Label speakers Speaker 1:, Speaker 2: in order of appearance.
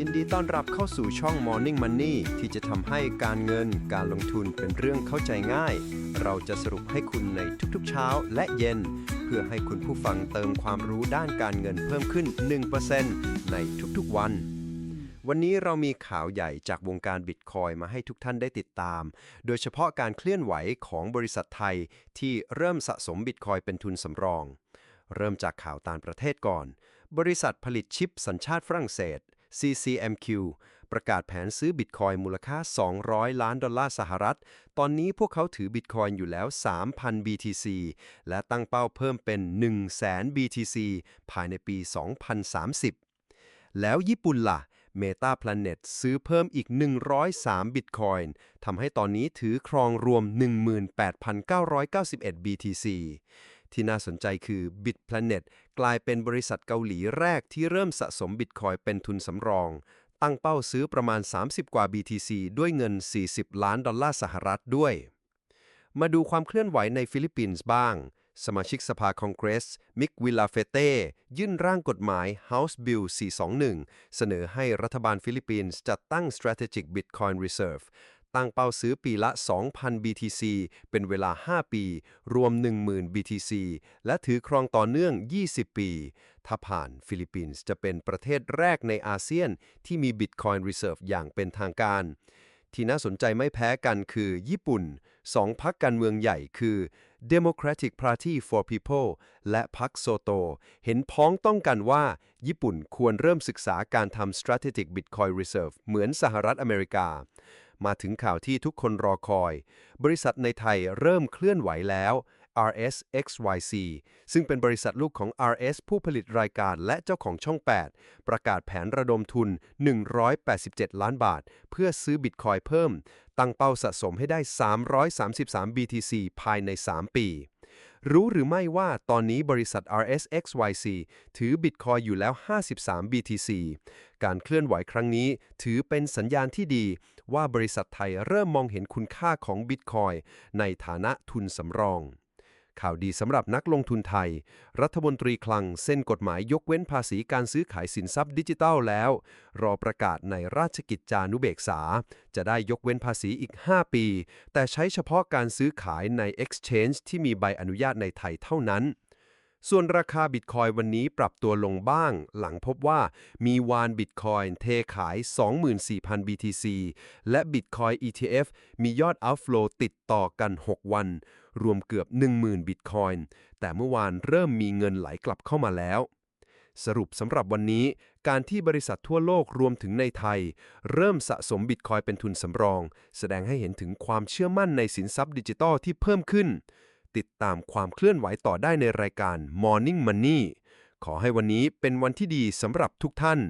Speaker 1: ยินดีต้อนรับเข้าสู่ช่อง Morning Money ที่จะทำให้การเงินการลงทุนเป็นเรื่องเข้าใจง่าย เราจะสรุปให้คุณในทุกๆเช้าและเย็น เพื่อให้คุณผู้ฟังเติมความรู้ด้านการเงินเพิ่มขึ้น 1%ในทุกๆวัน วันนี้เรามีข่าวใหญ่จากวงการบิตคอยมาให้ทุกท่านได้ติดตาม โดยเฉพาะการเคลื่อนไหวของบริษัทไทย ที่เริ่มสะสมบิตคอยเป็นทุนสำรอง เริ่มจากข่าวต่างประเทศก่อน บริษัทผลิตชิปสัญชาติฝรั่งเศส CCMQ ประกาศแผนซื้อบิตคอยมูลค่า 200 ล้านดอลลาร์สหรัฐ ตอนนี้พวกเขาถือบิตคอยอยู่แล้ว 3,000 BTC และตั้งเป้าเพิ่มเป็น 100,000 BTC ภายในปี 2030 แล้วญี่ปุ่นล่ะ Meta Planet ซื้อเพิ่มอีก 103บิตคอยน์ทำให้ตอนนี้ถือครองรวม 18,991 BTC ที่น่าสนใจคือ BitPlanet กลายเป็นบริษัทเกาหลีแรกที่เริ่มสะสมบิตคอยเป็นทุนสำรอง ตั้งเป้าซื้อประมาณ 30 กว่า BTC ด้วยเงิน 40 ล้านดอลลาร์สหรัฐด้วย มาดูความเคลื่อนไหวในฟิลิปปินส์บ้าง สมาชิกสภาคองเกรส มิกวิลาเฟเต้ ยื่นร่างกฎหมาย House Bill 421 เสนอให้รัฐบาลฟิลิปปินส์จัดตั้ง Strategic Bitcoin Reserve ตั้งเป้าซื้อปีละ 2,000 BTC เป็นเวลา 5 ปี รวม 10,000 BTC และถือครองต่อเนื่อง 20 ปี ถ้าผ่านฟิลิปปินส์จะเป็นประเทศแรกในอาเซียนที่มี Bitcoin Reserve อย่างเป็นทางการ ที่น่าสนใจไม่แพ้กันคือญี่ปุ่นสองพรรคการเมืองใหญ่คือ Democratic Party for People และพรรคโซโต เห็นพ้องต้องกันว่า ญี่ปุ่นควรเริ่มศึกษาการทำ Strategic Bitcoin Reserve เหมือนสหรัฐอเมริกา มาถึงข่าวที่ทุกคนรอคอย บริษัทในไทยเริ่มเคลื่อนไหวแล้ว RSXYC ซึ่งเป็นบริษัทลูกของ RS ผู้ผลิตรายการและเจ้าของช่อง 8 ประกาศแผนระดมทุน 187 ล้านบาท เพื่อซื้อบิตคอยเพิ่ม ตั้งเป้าสะสมให้ได้ 333 BTC ภายใน 3 ปี รู้หรือไม่ว่าตอนนี้บริษัท RSXYC ถือบิตคอยอยู่แล้ว 53 BTC การเคลื่อนไหวครั้งนี้ถือเป็นสัญญาณที่ดี ว่าบริษัทไทยเริ่มมองเห็นคุณค่าของบิตคอยในฐานะทุนสำรอง ข่าวดีสำหรับนักลงทุนไทย รัฐมนตรีคลังเส้นกฎหมายยกเว้นภาษีการซื้อขายสินทรัพย์ดิจิทัลแล้ว รอประกาศในราชกิจจานุเบกษา จะได้ยกเว้นภาษีอีก 5 ปี แต่ใช้เฉพาะการซื้อขายใน Exchange ที่มีใบอนุญาตในไทยเท่านั้น ส่วนราคาบิตคอยวันนี้ปรับตัวลงบ้าง หลังพบว่ามีวานบิตคอยเทขาย 24,000 BTC และ Bitcoin ETF มียอด outflow ติดต่อกัน 6 วัน รวมเกือบ 10,000 บิตคอยแต่เมื่อวานเริ่มมีเงินไหลกลับเข้ามาแล้ว สรุปสำหรับวันนี้ การที่บริษัททั่วโลกรวมถึงในไทย เริ่มสะสมบิตคอยเป็นทุนสำรอง แสดงให้เห็นถึงความเชื่อมั่นในสินทรัพย์ดิจิทัลที่เพิ่มขึ้น ติดตามความเคลื่อนไหวต่อได้ในรายการ Morning Money ขอให้วันนี้เป็นวันที่ดีสำหรับทุกท่าน